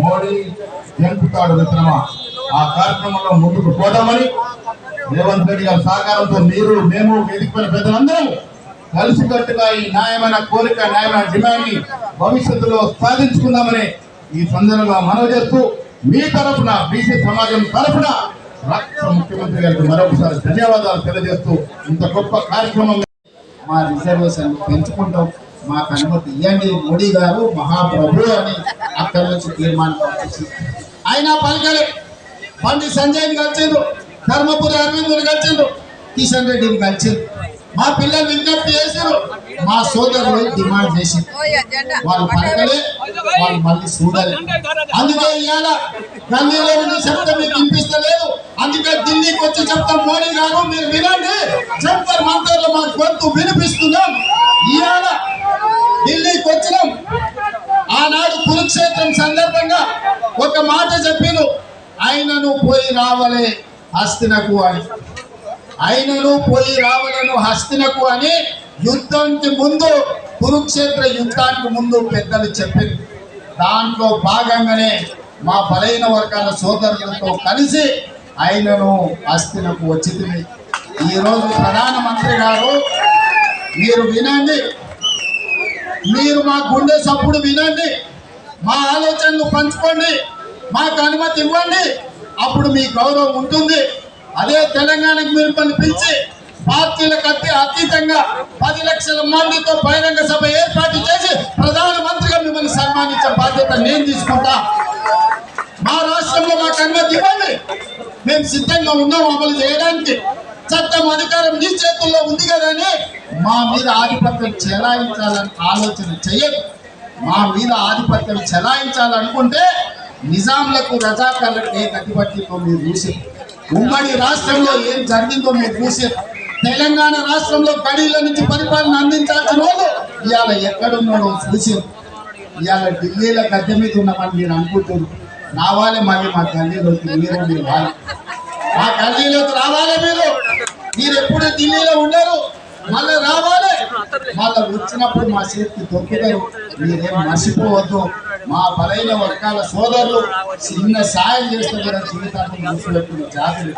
మోడీ గెలుపుతాడు మిత్రమా ఆ కార్యక్రమంలో ముందుకు పోదామని రేవంత్ రెడ్డి గారి సహకారంతో మీరు మేము వేదికపైన పెద్దలందరూ కలిసికట్టుగా ఈ న్యాయమైన కోరిక న్యాయమైన డిమాండ్ని భవిష్యత్తులో సాధించుకుందామని ఈ సందర్భంగా మనవి చేస్తూ మీ తరఫున బీసీ సమాజం తరఫున రాష్ట్ర ముఖ్యమంత్రి గారికి మరొకసారి ధన్యవాదాలు తెలియజేస్తూ ఇంత గొప్ప కార్యక్రమం మా రిజర్వేషన్ పెంచుకుంటాం. మాకు అనుమతి ఇవ్వండి. మోడీ గారు మహాప్రభు అని అక్కడి నుంచి తీర్మానం పంపించి ఆయన పలకలే. బండి సంజయ్ని కలిసిండు. ధర్మపురి అరవింద్ని కలిసిండు. కిషన్ రెడ్డిని కలిసిండు. మా పిల్లలు విజ్ఞప్తి చేశారు. మా సోదరులు డిమాండ్ చేసింది వాళ్ళు పలకలే. వాళ్ళు మళ్ళీ చూడాలి. అందుకే ఇవాళ గల్లీలో ఉండి శబ్దం మీకు వినిపిస్తలేదు. అందుకే ఢిల్లీకి వచ్చి చెప్తాం మోడీ గారు మీరు వినండి. చెప్తారు మంత్రులు మా గొంతు వినిపిస్తున్నాం. ఇవాళ ఢిల్లీకి వచ్చినాం. ఆనాడు కురుక్షేత్రం సందర్భంగా ఒక మాట చెప్పిను. ఆయనను పోయి రావలే హస్తినకు అని. ఆయనను పోయి రావలను హస్తినకు అని యుద్ధానికి ముందు కురుక్షేత్ర యుద్ధానికి ముందు పెద్దలు చెప్పింది దాంట్లో భాగంగానే మా బలైన వర్గాల సోదరులతో కలిసి ఆయనను హస్తినకు వచ్చింది ఈరోజు ప్రధానమంత్రి గారు మీరు వినండి. మీరు మా గుండె సప్పుడు వినండి. మా ఆలోచనలు పంచుకోండి. మాకు అనుమతి ఇవ్వండి. అప్పుడు మీ గౌరవం ఉంటుంది. అదే తెలంగాణకు మీరు మిమ్మల్ని పిలిచి పార్టీలకు అతి అతీతంగా పది లక్షల మందితో బహిరంగ సభ ఏర్పాటు చేసి ప్రధానమంత్రిగా మిమ్మల్ని సన్మానించే బాధ్యత నేను తీసుకుంటా. మా రాష్ట్రంలో మాకు అనుమతి ఇవ్వండి. మేము సిద్ధంగా ఉన్నాం అమలు చేయడానికి. మొత్తం అధికారం నీ చేతుల్లో ఉంది కదని మా మీద ఆధిపత్యం చెలాయించాలని ఆలోచన చేయదు మా మీద ఆధిపత్యం చెలాయించాలనుకుంటే నిజాంలకు రజాకార్లకు ఏ గతిపట్టితో మీరు చూసి ఉమ్మడి రాష్ట్రంలో ఏం జరిగిందో మీరు చూసి తెలంగాణ రాష్ట్రంలో గడీల నుంచి పరిపాలన అందించాల్సిన వాళ్ళు ఇవాళ ఎక్కడున్నాడో చూసి ఇవాళ ఢిల్లీలో గద్దె మీద ఉన్నామని మీరు అనుకుంటున్నారు. రావాలి మళ్ళీ మా గల్లీలోకి మీరు మీరు రావాలి మా గల్లీలోకి రావాలి మీరు. మీరు ఎప్పుడు ఢిల్లీలో ఉండరు మళ్ళీ రావాలి. మళ్ళీ వచ్చినప్పుడు మా చేతికి దొక్కుతారు మీరేం మర్చిపోవద్దు. మా బలైన వర్గాల సోదరులు చిన్న సాయం చేస్తే కూడా జీవితాన్ని మూసిపెట్టిన జాతులు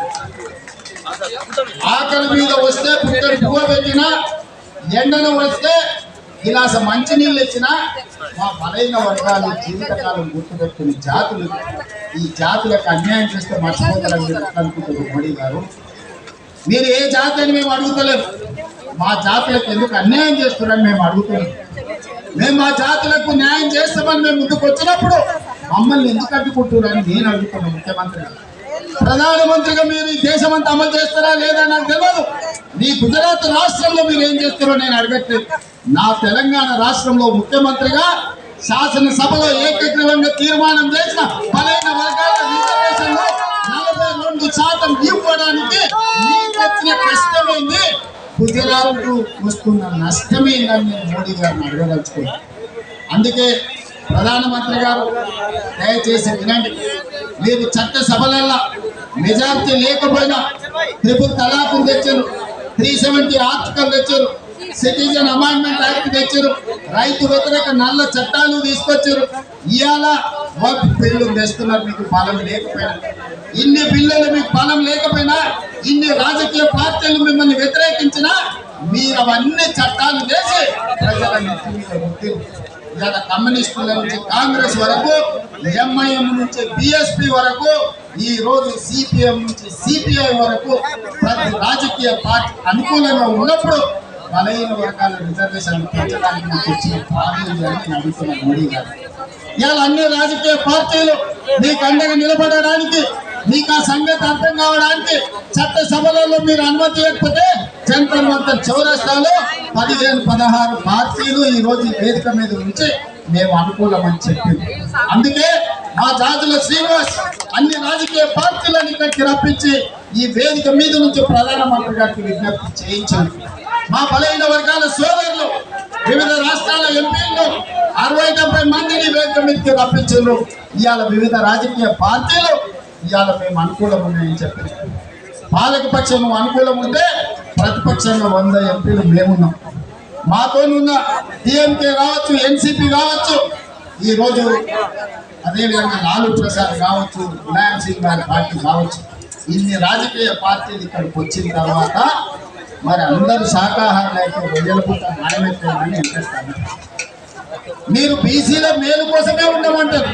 ఆకలి మీద వస్తే పుట్టడి పువ్వ పెట్టినా ఎండను వస్తే గిలాస మంచినీళ్ళు ఇచ్చినా మా బలైన వర్గాలు జీవితకాలం గుర్తుపెట్టుకుని జాతులు. ఈ జాతులకు అన్యాయం చేస్తే మర్చిపోతారని అనుకుంటారు మోడీ గారు. మీరు ఏ జాతి అని మేము అడుగుతలేము మా జాతులకు ఎందుకు అన్యాయం చేస్తున్నారని మేము అడుగుతున్నాం. మేము మా జాతులకు న్యాయం చేస్తామని మేము ముందుకు వచ్చినప్పుడు మమ్మల్ని ఎందుకు అడ్డుకుంటున్నారని నేను అడుగుతున్నాను ముఖ్యమంత్రి ప్రధానమంత్రిగా మీరు ఈ దేశం అంతా అమలు చేస్తారా లేదా నాకు తెలియదు. మీ గుజరాత్ రాష్ట్రంలో మీరు ఏం చేస్తారో నేను అడగట్లేదు. నా తెలంగాణ రాష్ట్రంలో ముఖ్యమంత్రిగా శాసనసభలో ఏకగ్రీవంగా తీర్మానం చేసిన గుజరాత్కు వస్తున్న నష్టమే నేను మోడీ గారిని అడగదలుచుకున్నాను అందుకే ప్రధానమంత్రి గారు దయచేసి వినండి. మీరు చట్ట సభలల్లో మెజార్టీ లేకపోయినా త్రిపుల్ తలాకు తెచ్చారు. త్రీ సెవెంటీ ఆర్టికల్ తెచ్చారు. సిటిజన్ అమెండ్మెంట్ యాక్ట్ తెచ్చారు. రైతు వ్యతిరేక నల్ల చట్టాలు తీసుకొచ్చారు. ఇవాళ వర్క్ బిల్లు తెస్తున్నారు. మీకు బలం లేకపోయినా. ఇన్ని బిల్లులు మీకు బలం లేకపోయినా ఇన్ని రాజకీయ పార్టీలు మిమ్మల్ని వ్యతిరేకించినా మీరు అవన్నీ చట్టాలు చేసి ప్రజల నెత్తి కమ్యూనిస్టుల నుంచి కాంగ్రెస్ వరకు ఎంఐఎం నుంచి బిఎస్పి వరకు ఈ రోజు సిపిఎం నుంచి సిపిఐ వరకు ప్రతి రాజకీయ పార్టీ అనుకూలంగా ఉన్నప్పుడు బలహీన వర్గాల రిజర్వేషన్ పెంచడానికి మీకు మోడీ గారు. ఇవాళ అన్ని రాజకీయ పార్టీలు మీకు అండగా నిలబడడానికి మీకు ఆ సంగతి అర్థం కావడానికి చట్ట సభలలో మీరు అనుమతి లేకపోతే జంతర్ మంతర్ చౌరస్తాలో పదిహేను పదహారు పార్టీలు ఈ రోజు ఈ వేదిక మీద ఉంచి మేము అనుకూలమని చెప్పింది అందుకే మా జాతుల శ్రీనివాస్ అన్ని రాజకీయ పార్టీలను ఇక్కడికి రప్పించి ఈ వేదిక మీద నుంచి ప్రధానమంత్రి గారికి విజ్ఞప్తి చేయించారు మా బలహీన వర్గాల సోదరులు వివిధ రాష్ట్రాల ఎంపీలు అరవై డెబ్బై మందిని వేదిక మీదకి రప్పించారు. ఇవాళ వివిధ రాజకీయ పార్టీలు ఇవాళ మేము అనుకూలం ఉన్నాయని చెప్పి. పాలక పక్షం అనుకూలం ఉంటే ప్రతిపక్షంలో వంద ఎంపీలు మేమున్నాం. మాతో ఉన్న డిఎంకే కావచ్చు ఎన్సిపి కావచ్చు ఈరోజు అదేవిధంగా లాలూ ప్రసాద్ కావచ్చు ములాయం సింగ్ గారి పార్టీ కావచ్చు ఇన్ని రాజకీయ పార్టీలు ఇక్కడికి వచ్చిన తర్వాత మరి అందరూ శాకాహారం అయితే రొయ్యల పుట్ట మాయమెత్తారని అనిపిస్తాను మీరు బీసీల మేలు కోసమే ఉండమంటారు.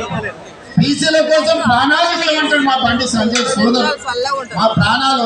బీసీల కోసం ప్రాణాలు మా బండి సంజయ్ సోదరు. మా ప్రాణాలు